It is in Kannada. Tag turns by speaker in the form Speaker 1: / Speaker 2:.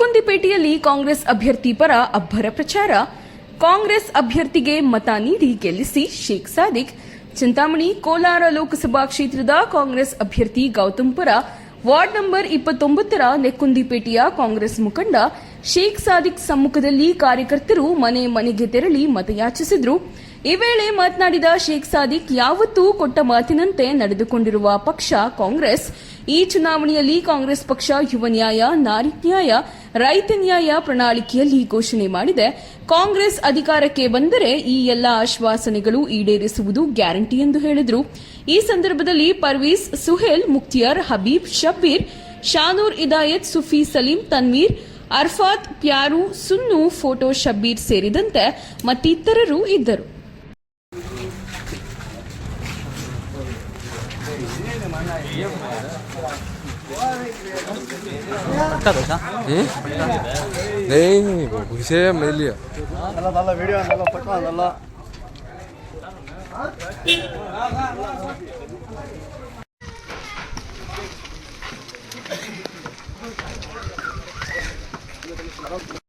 Speaker 1: ಕುಂದಿಪೇಟೆಯಲ್ಲಿ ಕಾಂಗ್ರೆಸ್ ಅಭ್ಯರ್ಥಿ ಪರ ಅಬ್ಬರ ಪ್ರಚಾರ. ಕಾಂಗ್ರೆಸ್ ಅಭ್ಯರ್ಥಿಗೆ ಮತ ನೀಡಿ ಗೆಲ್ಲಿಸಿ ಶೇಖ್ ಸಾದಿಕ್. ಚಿಂತಾಮಣಿ, ಕೋಲಾರ ಲೋಕಸಭಾ ಕ್ಷೇತ್ರದ ಕಾಂಗ್ರೆಸ್ ಅಭ್ಯರ್ಥಿ ಗೌತಮ್ ಪರ ವಾರ್ಡ್ ನಂಬರ್ ಇಪ್ಪತ್ತೊಂಬತ್ತರ ನೆಕ್ಕುಂದಿಪೇಟೆಯ ಕಾಂಗ್ರೆಸ್ ಮುಖಂಡ ಶೇಖ್ ಸಾದಿಕ್ ಸಮ್ಮುಖದಲ್ಲಿ ಕಾರ್ಯಕರ್ತರು ಮನೆ ಮನೆಗೆ ತೆರಳಿ ಮತಯಾಚಿಸಿದ್ರು. ಈ ವೇಳೆ ಮಾತನಾಡಿದ ಶೇಖ್ ಸಾದಿಕ್, ಯಾವತ್ತೂ ಕೊಟ್ಟ ಮಾತಿನಂತೆ ನಡೆದುಕೊಂಡಿರುವ ಪಕ್ಷ ಕಾಂಗ್ರೆಸ್. ಈ ಚುನಾವಣೆಯಲ್ಲಿ ಕಾಂಗ್ರೆಸ್ ಪಕ್ಷ ಯುವ ನ್ಯಾಯ, ನಾರಿ ನ್ಯಾಯ, ರೈತ ನ್ಯಾಯ ಪ್ರಣಾಳಿಕೆಯಲ್ಲಿ ಘೋಷಣೆ ಮಾಡಿದೆ. ಕಾಂಗ್ರೆಸ್ ಅಧಿಕಾರಕ್ಕೆ ಬಂದರೆ ಈ ಎಲ್ಲ ಆಶ್ವಾಸನೆಗಳು ಈಡೇರಿಸುವುದು ಗ್ಯಾರಂಟಿ ಎಂದು ಹೇಳಿದರು. ಈ ಸಂದರ್ಭದಲ್ಲಿ ಪರ್ವೀಸ್ ಸುಹೇಲ್ ಮುಕ್ತಿಯಾರ್ ಹಬೀಬ್ ಶಬ್ಬೀರ್, ಶಾನೂರ್ ಇದಾಯತ್ ಸುಫಿ ಸಲೀಂ ತನ್ವೀರ್, ಅರ್ಫಾತ್ ಪ್ಯಾರು ಸುನ್ನು, ಫೋಟೋ ಶಬ್ಬೀರ್ ಸೇರಿದಂತೆ ಮತ್ತಿತರರು ಇದ್ದರು.
Speaker 2: விஷயம் இல்லையா நல்லா நல்ல
Speaker 3: வீடியோ நல்லா பட்டா நல்லா Thank you.